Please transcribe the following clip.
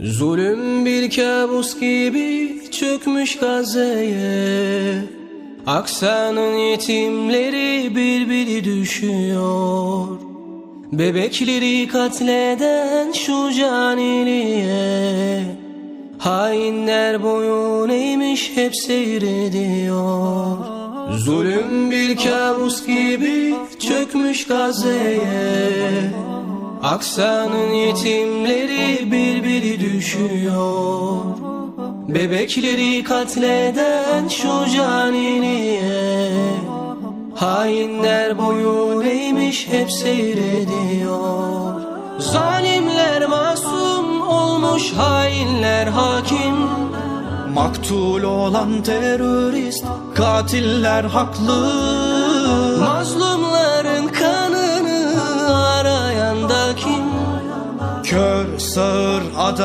Zulüm bir kabus gibi çökmüş Gazze'ye Aksa'nın yetimleri bir biri düşüyor. Bebekleri katleden şu caniliye Hainler boyun eğmiş hep seyrediyor. Zulüm bir kabus gibi çökmüş Gazze'ye Aksa'nın yetimleri bir biri düşüyor. Bebekleri katleden şu caniliye Hainler boyun eğmiş hep seyrediyor. Zalimler masum olmuş hainler hakim. Maktul olan terörist Katiller haklı Kör sağır adam